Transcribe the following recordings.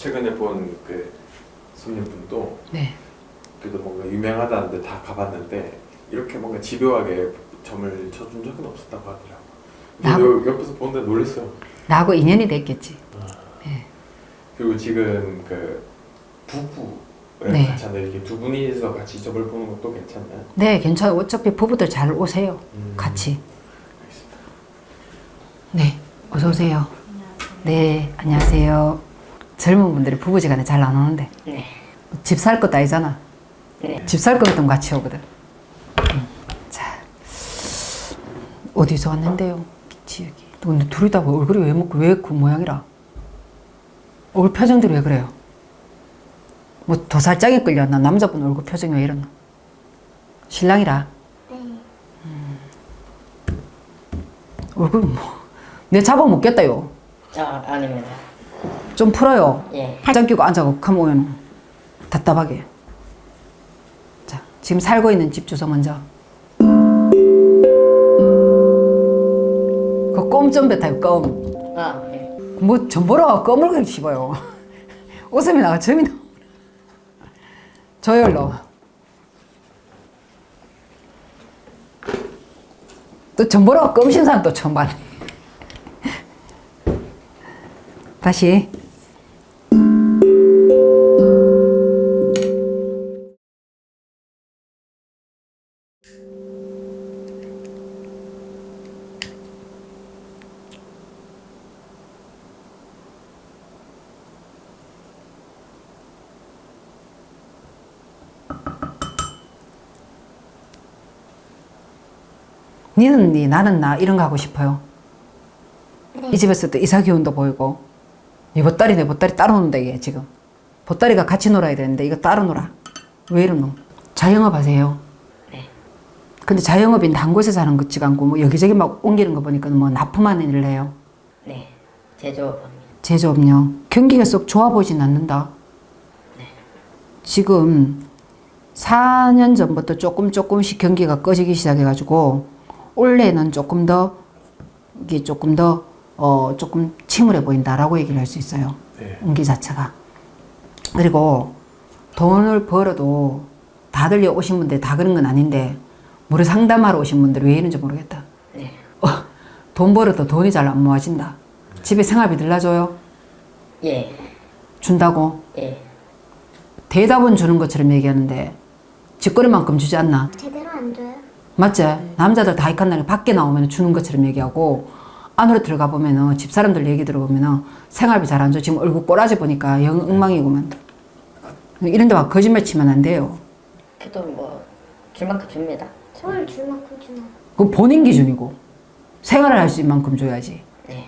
최근에 본그 손님분도 네. 그래도 뭔가 유명하다는데 다 가봤는데 이렇게 뭔가 집요하게 점을 쳐준 적은 없었다고 하더라고. 나하고- 옆에서 보는데 놀랐어요. 나하고 인연이 됐겠지. 그리고 지금 그 부부를 네. 같이 하는데 이렇게 두 분이서 같이 점을 보는 것도 괜찮나요? 네, 괜찮아요. 어차피 부부들 잘 오세요. 음. 같이. 알겠습니다. 네, 어서 오세요. 네, 안녕하세요. 젊은 분들이 부부지간에 잘 안 오는데 네. 집 살 것도 아니잖아. 네. 집 살 거면 같이 오거든. 음, 자, 어디서 왔는데요? 여기. 근데 둘이 다 얼굴이 왜 먹고 왜 그 모양이라? 얼굴 표정들이 왜 그래요? 뭐 도살장에 끌렸나? 남자분 얼굴 표정이 왜 이러나? 신랑이라. 음. 얼굴 뭐? 내 잡아 먹겠다요. 아, 아닙니다. 좀 풀어요. 예. 팔짱 끼고 앉아고 카모에는 답답하게. 자, 지금 살고 있는 집 주소 먼저. 그 껌좀 뱉어요, 껌. 아, 예. 뭐, 전보라가 껌을 그렇게 씹어요. 웃음이 나가, 점이 나. 저열로. 또 전보라가 껌 신사는 또 처음 봤네. 다시. 니는 니, 나는 나 이런 거 하고 싶어요. 이 집에서도 이사 기운도 보이고 이 보따리 내 보따리 따로 논다 이게 지금 보따리가 같이 놀아야 되는데 이거 따로 놀아 왜 이러노? 자영업 하세요. 네. 근데 자영업인데 한 곳에서 하는 것지가 않고 뭐 여기저기 막 옮기는 거 보니까 뭐 납품하는 일을 해요. 네. 제조업입니다. 제조업요. 경기가 썩 좋아 보이진 않는다. 지금 4년 전부터 조금 조금씩 경기가 꺼지기 시작해가지고 올해는 조금 더 이게 조금 더 어, 조금 침울해 보인다라고 얘기를 할 수 있어요. 네. 운기 자체가. 그리고 돈을 벌어도 다들 여기 오신 분들 다 그런 건 아닌데 무료 상담하러 오신 분들 왜 이런지 모르겠다. 네. 어, 돈 벌어도 돈이 잘 안 모아진다. 집에 생활비 들라줘요? 예. 준다고? 예. 대답은 주는 것처럼 얘기하는데 직거래만큼 주지 않나? 제대로 안 줘요? 맞지? 남자들 다 익한 날에 밖에 나오면 주는 것처럼 얘기하고 안으로 들어가 보면은 집사람들 얘기 들어보면은 생활비 잘 안 줘. 지금 얼굴 꼬라지 보니까 영 엉망이구만. 이런 데 막 거짓말 치면 안 돼요. 그래도 뭐, 줄 만큼 줍니다. 뭘줄 만큼 주나? 그 본인 기준이고 생활을 할 수 있는 만큼 줘야지. 네.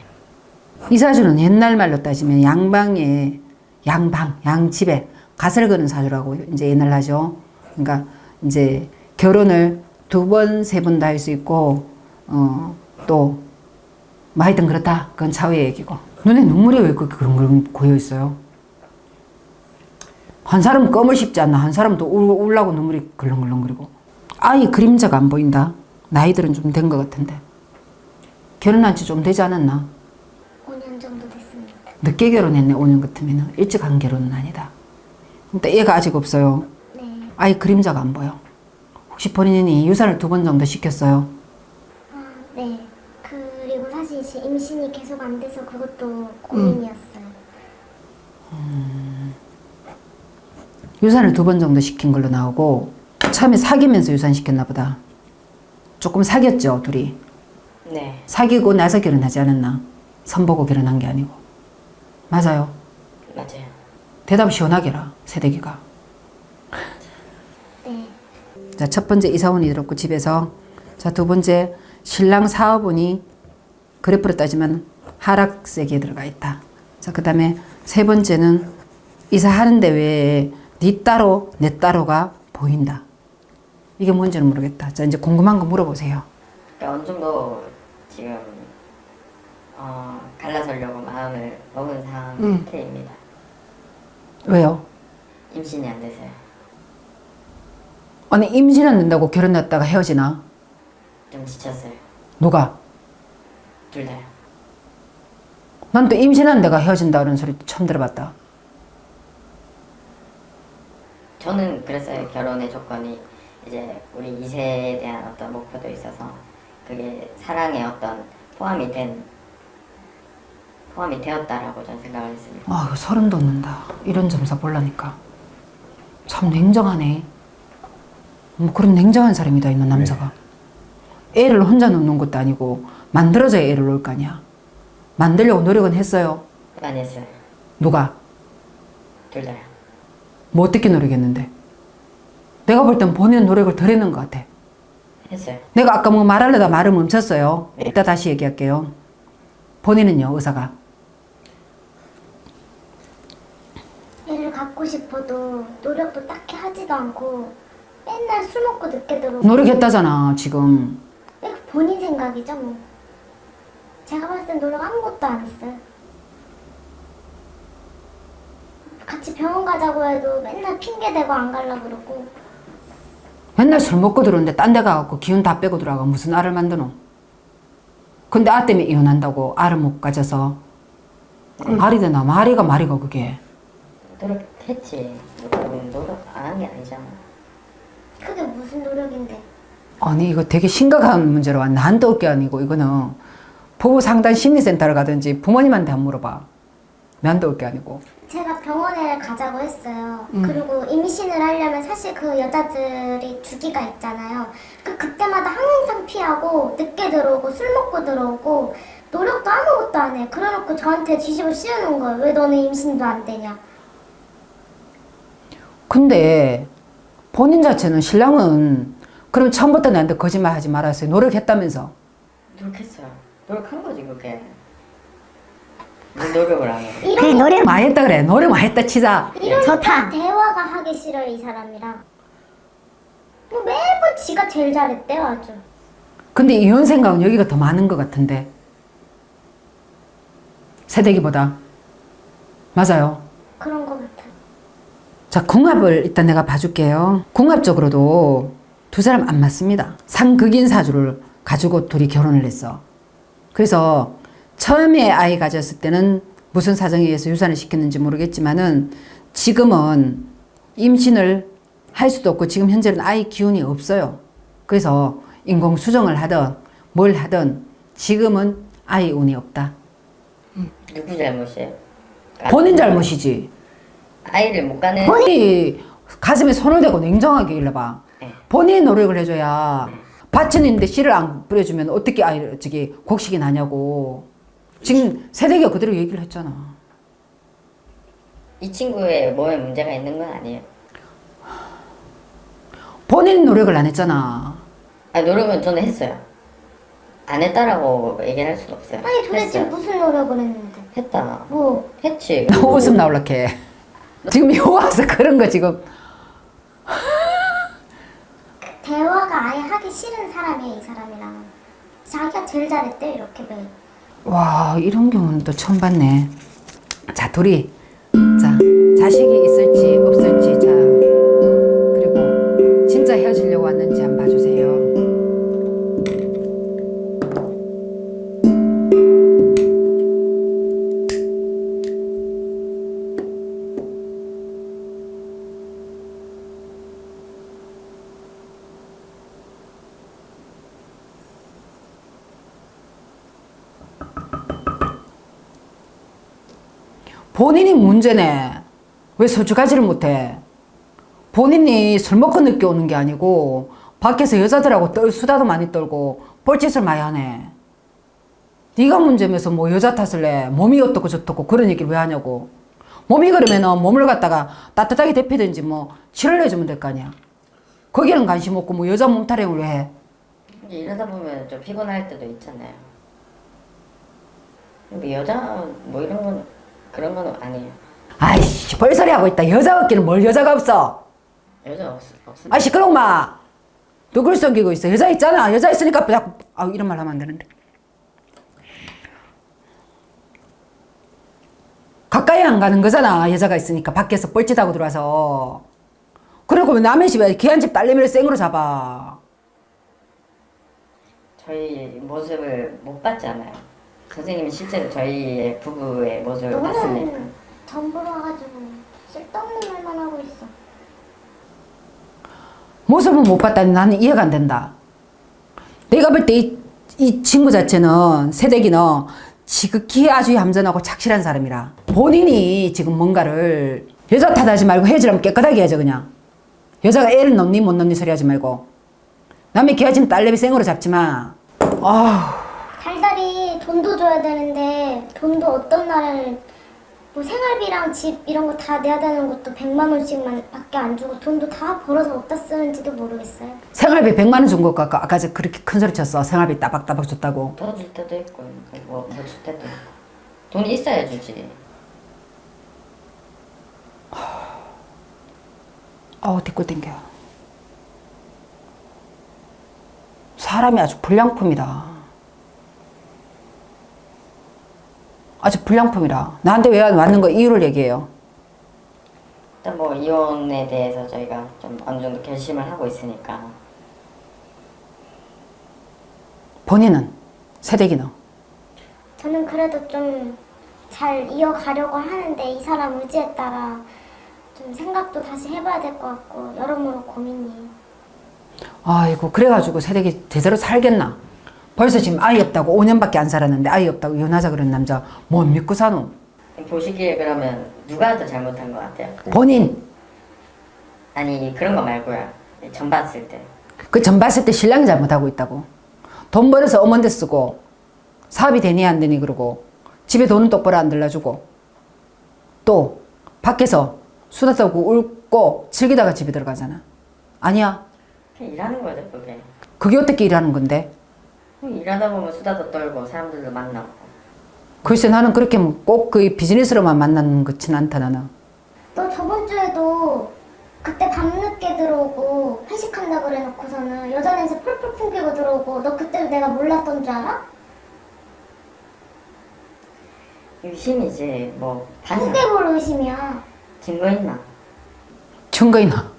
이 사주는 옛날 말로 따지면 양방에 양방 양집에 갓을 그는 사주라고 이제 옛날 하죠. 그러니까 이제 결혼을 두 번 세 번 다 할 수 있고 어또 뭐 하여튼 그렇다. 그건 차후의 얘기고. 눈에 눈물이 왜 그렇게 그런 걸 고여 있어요? 한 사람은 껌을 씹지 않나 한 사람은 또 울, 울라고 눈물이 글렁글렁거리고 아이 그림자가 안 보인다. 나이들은 좀 된 것 같은데 결혼한 지 좀 되지 않았나? 5년 정도 됐습니다. 늦게 결혼했네 5년 같으면 일찍 한 결혼은 아니다. 근데 얘가 아직 없어요. 네. 아예 그림자가 안 보여. 혹시 본인이 유산을 두 번 정도 시켰어요? 아, 네. 사실 제 임신이 계속 안 돼서 그것도 고민이었어요. 유산을 두 번 정도 시킨 걸로 나오고 처음에 사귀면서 유산 시켰나 보다. 조금 사귀었죠 둘이. 네. 사귀고 나서 결혼하지 않았나? 선보고 결혼한 게 아니고. 맞아요. 맞아요. 대답 시원하게 해라 세대기가. 네. 자, 첫 번째 이사원이 들었고 집에서 자, 두 번째 신랑 사업운이 그래프로 따지면 하락세기에 들어가 있다. 자, 그 다음에 세 번째는 이사하는데 왜 네 따로 내 따로가 보인다. 이게 뭔지는 모르겠다. 자, 이제 궁금한 거 물어보세요. 그러니까 어느 정도 지금, 어, 갈라서려고 마음을 먹은 상태입니다. 왜요? 임신이 안 돼서요. 아니 임신 안 된다고 결혼했다가 헤어지나? 좀 지쳤어요. 누가? 둘 다요. 난 또 임신한 데가 헤어진다는 소리 처음 들어봤다. 저는 그랬어요. 결혼의 조건이 이제 우리 2세에 대한 어떤 목표도 있어서 그게 사랑의 어떤 포함이 된 포함이 되었다라고 저는 생각을 했습니다. 아, 이거 소름 돋는다. 이런 점사 보려니까. 참 냉정하네. 뭐 그런 냉정한 사람이다, 이놈 남자가. 애를 혼자 놓는 것도 아니고, 만들어져야 애를 놓을 거 아니야. 만들려고 노력은 했어요. 많이 했어요. 누가? 둘 다요. 뭐 어떻게 노력했는데? 내가 볼 땐 본인은 노력을 덜 했는 것 같아. 했어요. 내가 아까 뭐 말하려다 말을 멈췄어요. 이따 다시 얘기할게요. 본인은요, 의사가. 애를 갖고 싶어도 노력도 딱히 하지도 않고 맨날 술 먹고 늦게 들어오고 노력했다잖아, 지금. 이거 본인 생각이죠 뭐 제가 봤을 땐 노력 아무것도 안 했어요. 같이 병원 가자고 해도 맨날 핑계대고 안 가려고 그러고. 맨날 술 먹고 들어오는데 딴 데 가갖고 기운 다 빼고 들어가 무슨 알을 만드노? 근데 아 때문에 이혼한다고 알을 못 가져서. 말이 되나? 말이가 말이가 그게. 노력했지. 노력은 노력 안 한 게 아니잖아. 그게 무슨 노력인데? 아니 이거 되게 심각한 문제로 와. 나한테 올게 아니고 이거는 부부 상담 심리센터를 가든지 부모님한테 한 물어봐 나한테 올게 아니고 제가 병원에 가자고 했어요. 그리고 임신을 하려면 사실 그 여자들이 주기가 있잖아요. 그 그때마다 항상 피하고 늦게 들어오고 술 먹고 들어오고 노력도 아무것도 안 해. 그래놓고 저한테 뒤집어 씌우는 거예요. 왜 너는 임신도 안 되냐? 근데 본인 자체는 신랑은 그럼 처음부터 나한테 거짓말 하지 말았어요 노력했다면서 노력했어요. 노력한 거지 그게. 왜 노력을 안 해? 이런 노력 많이 했다 그래 노력 많이 했다 치자 이런 좋다. 대화가 하기 싫어요 이 사람이랑. 뭐 매번 지가 제일 잘했대요 아주. 근데 이혼 생각은 여기가 더 많은 것 같은데 세대기보다 맞아요. 그런 거 같아. 자 궁합을 일단 내가 봐줄게요. 궁합적으로도 두 사람 안 맞습니다. 상극인 사주를 가지고 둘이 결혼을 했어. 그래서 처음에 아이 가졌을 때는 무슨 사정에 의해서 유산을 시켰는지 모르겠지만은 지금은 임신을 할 수도 없고 지금 현재는 아이 기운이 없어요. 그래서 인공 수정을 하든 뭘 하든 지금은 아이 운이 없다. 누구 잘못이에요? 본인 잘못이지. 아이를 못 가는 본인이 가슴에 손을 대고 냉정하게 일러봐. 네. 본인이 노력을 해줘야 밭은 있는데 씨를 안 뿌려주면 어떻게 아이 저기 곡식이 나냐고. 지금 세대가 그대로 얘기를 했잖아. 이 친구의 몸에 문제가 있는 건 아니에요. 본인 노력을 안 했잖아. 아 노력은 저는 했어요. 안 했다라고 얘기를 할 수는 없어요. 아니 도대체 했어요. 무슨 노력을 했는데? 했다. 뭐 했지. 웃음 나올라게. 지금 요 와서 그런 거 지금. 대화가 아예 하기 싫은 사람이에요 이 사람이랑. 자기가 제일 잘했대 이렇게 매. 와 이런 경우는 또 처음 봤네. 자 둘이 자 자식이 있을지 없을지 본인이 문제네. 왜 솔직하지를 못해? 본인이 술 먹고 늦게 오는 게 아니고 밖에서 여자들하고 떨 수다도 많이 떨고 뻘짓을 많이 하네. 네가 문제면서 뭐 여자 탓을 해. 몸이 어떻고 저떻고 그런 얘기를 왜 하냐고. 몸이 그러면은 몸을 갖다가 따뜻하게 데피든지 뭐 치료를 해주면 될 거 아니야. 거기는 관심 없고 뭐 여자 몸 타령을 왜 해. 이러다 보면 좀 피곤할 때도 있잖아요. 여자 뭐 이런 건 그런 건 아니에요. 아이씨 벌소리 하고 있다. 여자 없기는 뭘 여자가 없어. 여자 없 없어. 아 시끄러워 마. 누굴 속이고 있어? 여자 있잖아. 여자 있으니까 자꾸 아 이런 말 하면 안 되는데. 가까이 안 가는 거잖아. 여자가 있으니까 밖에서 뻘짓하고 들어와서. 그리고 왜 남의 집에 귀한 집 딸내미를 생으로 잡아. 저희 모습을 못 봤잖아요. 선생님이 실제로 저희의 부부의 모습을 봤으니까. 너는 전부로 와가지고 쓸데없는 말만 하고 있어. 모습은 못 봤다니 나는 이해가 안 된다. 내가 볼 때이이 친구 자체는 세대기는 지극히 아주 얌전하고 착실한 사람이라 본인이 지금 뭔가를 여자 탓하지 말고 헤어지라면 깨끗하게 해야죠 그냥 여자가 애를 넣니 못 넣니 소리 하지 말고 남의 기아지면 딸내미 생으로 잡지 마 아우 돈도 줘야 되는데 돈도 어떤 날은 뭐 생활비랑 집 이런 거 다 내야 되는 것도 100만 원씩만 밖에 안 주고 돈도 다 벌어서 어디다 쓰는지도 모르겠어요. 생활비 100만 원 준 것 같고 아까 저 그렇게 큰 소리 쳤어. 생활비 따박따박 줬다고. 더줄 때도 있고 뭐못 줄 때도 있고. 돈이 있어야 주지. 아우 뒷골 땡겨. 사람이 아주 불량품이다 아주 불량품이라. 나한테 왜 왔는 거 이유를 얘기해요. 일단 뭐 이혼에 대해서 저희가 좀 어느 정도 결심을 하고 있으니까. 본인은? 세대기는 저는 그래도 좀 잘 이어가려고 하는데 이 사람 의지에 따라 좀 생각도 다시 해봐야 될 것 같고 여러모로 고민이에요. 아이고 그래가지고 세대기 제대로 살겠나 벌써 지금 아이 없다고 5년밖에 안 살았는데 아이 없다고 이혼하자 그런 남자 못 믿고 사노 보시기에 그러면 누가 더 잘못한 것 같아요? 본인 아니 그런 거 말고요 전 봤을 때 그 전 봤을 때 신랑이 잘못하고 있다고. 돈 벌어서 어머니 쓰고 사업이 되니 안 되니 그러고 집에 돈은 똑바로 안 들려주고 또 밖에서 수다 떨고 울고 즐기다가 집에 들어가잖아. 아니야. 그냥 일하는 거죠 그게 그게 어떻게 일하는 건데? 일하다 보면 수다도 떨고 사람들도 만나고 글쎄 나는 그렇게 꼭 그 비즈니스로만 만나는 것진 않다 나는. 너 저번 주에도 그때 밤늦게 들어오고 회식한다 그래놓고서는 여자 냄새 펄펄 풍기고 들어오고 너 그때도 내가 몰랐던 줄 알아? 의심이지 뭐 그게 봤나 뭘 의심이야? 증거 있나 증거 있나?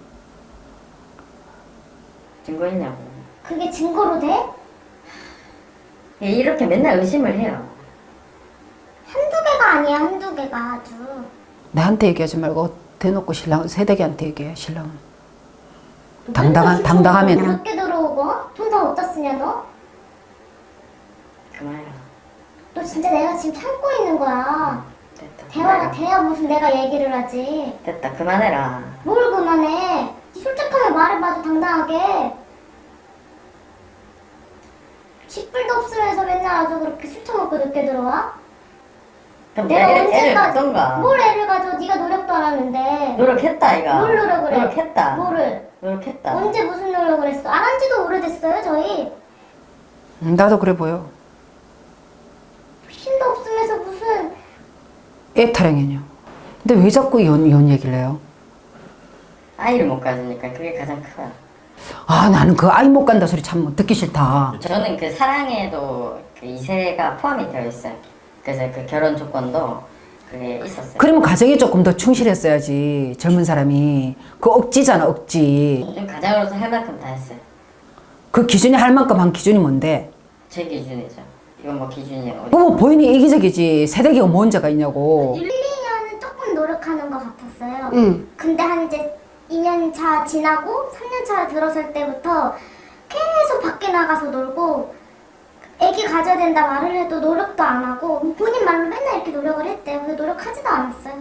증거 있냐고 그게 증거로 돼? 예, 이렇게 맨날 의심을 해요. 한두 개가 아니야 한두 개가 아주. 나한테 얘기하지 말고 대놓고 신랑 세대기한테 얘기해 신랑은. 당당한 당당하면. 늦게 들어오고? 돈 다 어디다 쓰냐 너? 그만해라. 너 진짜 내가 지금 참고 있는 거야. 됐다 대화가 그만해라. 돼야 무슨 내가 얘기를 하지? 됐다 그만해라. 뭘 그만해? 솔직하게 말해봐도 당당하게 쥐뿔도 없으면서 맨날 아주 그렇게 술 처먹고 늦게 들어와? 그럼 내가 애를, 애를 언제까지 먹던가 뭘 애를 가져 네가 노력도 안 하는데 노력했다 아이가 뭘 노력을 해? 노력했다 뭐를? 노력했다 언제 무슨 노력을 했어? 안 한 지도 오래됐어요 저희 음, 나도 그래 보여. 힘도 없으면서 무슨 애 타령이냐. 근데 왜 자꾸 이혼 이혼 얘기를 해요? 아이를 못 가지니까 그게 가장 크다 아 나는 그 아이 못 간다 소리 참 듣기 싫다. 저는 그 사랑에도 그 이세가 포함이 되어 있어요 그래서 그 결혼 조건도 그게 있었어요 그러면 가정에 조금 더 충실했어야지 젊은 사람이 그 억지잖아 억지. 좀 가장으로서 할 만큼 다 했어요 그 기준이 할 만큼 한 기준이 뭔데? 제 기준이죠 이건 뭐 기준이 어디 부모 본인이 이기적이지 세대기가 뭔 죄가 있냐고. 1, 2년은 조금 노력하는 것 같았어요 응. 근데 한 이제 2년 차 지나고 3년 차 들어설 때부터 계속 밖에 나가서 놀고 애기 가져야 된다 말을 해도 노력도 안 하고 본인 말로 맨날 이렇게 노력을 했대요. 근데 노력하지도 않았어요.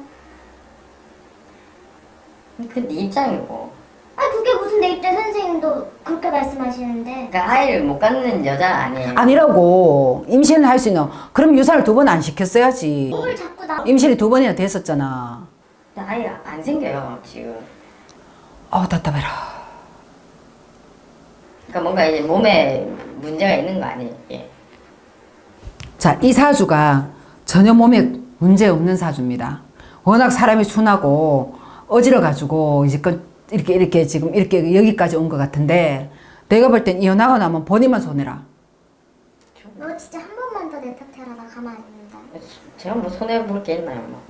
그네 입장이고 아니 그게 무슨 내 입장 선생님도 그렇게 말씀하시는데 그러니까 아이를 못 갖는 여자 아니에요 아니라고 임신을 할 수 있는 그럼 유산을 두 번 안 시켰어야지. 뭘 자꾸 나 임신이 두 번이나 됐었잖아. 근데 아이 안 생겨요 지금 아우 답답해라. 그러니까 뭔가 이제 몸에 문제가 있는 거 아니에요 이게 자, 이 사주가 전혀 몸에 문제 없는 사주입니다. 워낙 사람이 순하고 어지러가지고 이제 그 이렇게 이렇게 지금 이렇게 여기까지 온 것 같은데 내가 볼 땐 이혼하고 나면 본인만 손해라. 너 진짜 한 번만 더 내 탓해라 나 가만히 있는다. 제가 뭐 손해 볼 게 있나요 뭐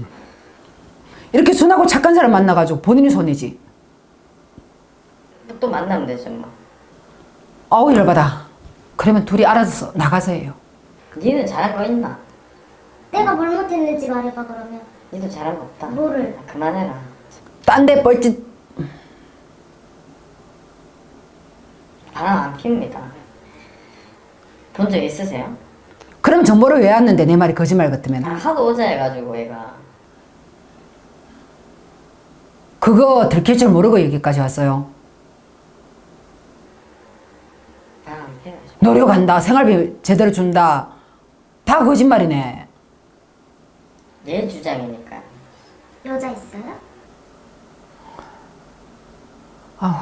이렇게 순하고 착한 사람 만나가지고 본인이 손해지. 또 만나면 되죠 뭐 아우 열받아. 그러면 둘이 알아서 나가서 해요. 니는 잘한 거 있나? 내가 뭘 못했는지 말해봐 그러면. 니도 잘한 거 없다 뭐를? 아, 그만해라 딴 데 뻘짓 바람 안 피웁니다. 본 적 있으세요? 그럼 정보를 왜 왔는데 내 말이 거짓말 같으면 아, 하도 오자 해가지고 얘가 그거 들킬 줄 모르고 여기까지 왔어요. 바람 안 피워야죠. 노력한다. 생활비 제대로 준다. 다 거짓말이네. 얘 주장이니까. 여자 있어요? 아우,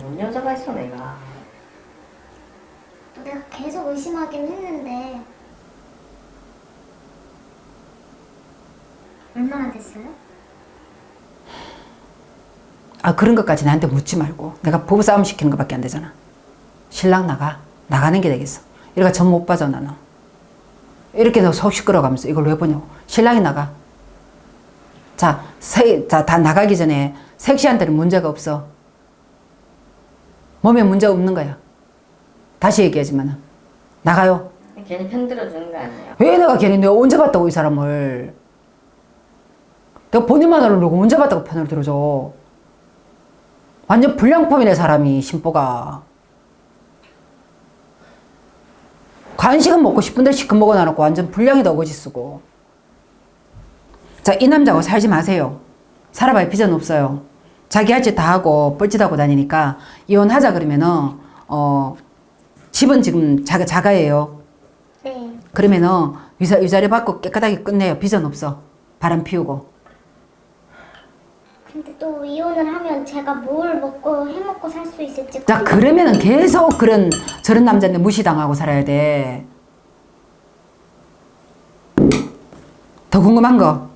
뭔 여자가 있어 내가. 내가 계속 의심하긴 했는데 얼마나 됐어요? 아 그런 것까지 나한테 묻지 말고 내가 부부싸움 시키는 것밖에 안 되잖아. 신랑 나가. 나가는 게 되겠어. 이러가 전 못 봐줘 나는. 이렇게 해서 속 시끄러가면서 이걸 왜 보냐고. 신랑이 나가. 자, 세, 자, 다 나가기 전에 섹시한테는 문제가 없어. 몸에 문제가 없는 거야. 다시 얘기하지만 나가요. 괜히 편 들어주는 거 아니에요? 왜 내가 괜히 내가 언제 봤다고 이 사람을 내가 본인만 알려고 언제 봤다고 편을 들어줘 완전 불량품이네 사람이 심보가 간식은 먹고 싶은 대로 시큼 먹어놔놓고 완전 불량이다 어거지 쓰고 자 이 남자하고 살지 마세요 살아봐야 비전 없어요 자기 할 짓 다 하고 뻘짓하고 다니니까 이혼하자 그러면은 어 집은 지금 자가 자가예요 네. 그러면은 위자, 위자료 받고 깨끗하게 끝내요. 비전 없어. 바람 피우고. 근데 또 이혼을 하면 제가 뭘 먹고 해먹고 살 수 있을지 자, 그러면은 계속 그런, 저런 남자한테 무시당하고 살아야 돼. 더 궁금한 거.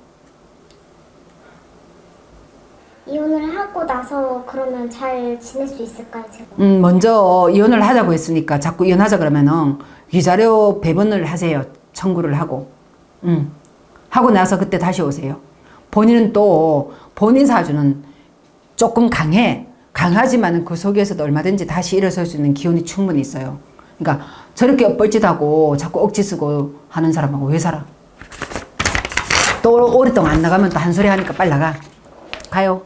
이혼을 하고 나서 그러면 잘 지낼 수 있을까요, 제가? 음, 먼저 이혼을 하자고 했으니까 자꾸 이혼하자 그러면은 위자료 배분을 하세요. 청구를 하고. 음. 하고 나서 그때 다시 오세요. 본인은 또 본인 사주는 조금 강해. 강하지만은 그 속에서도 얼마든지 다시 일어설 수 있는 기운이 충분히 있어요. 그러니까 저렇게 뻘짓하고 자꾸 억지 쓰고 하는 사람하고 왜 살아? 또 오랫동안 안 나가면 또 한 소리 하니까 빨리 나가. 가요.